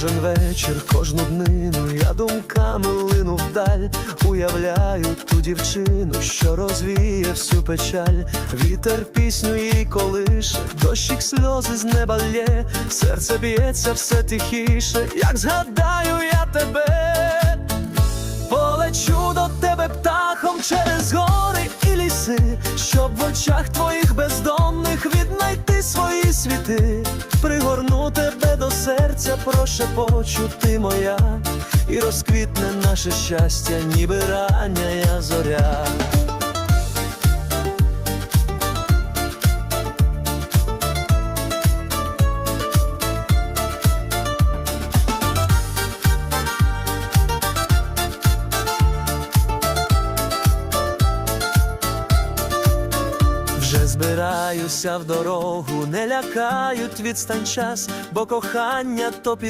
Кожен вечір, кожну днину я думками лину вдаль, уявляю ту дівчину, що розвіє всю печаль, вітер пісню їй колише, дощик сльози з неба лє, серце б'ється все тихіше, як згадаю я тебе, полечу до тебе птахом через гори і ліси, щоб в очах твоїх бездонних серця, прошепочу ти моя, і розквітне наше щастя, ніби рання зоря. Вже збираюся в дорогу, не лякають відстань час, бо кохання то під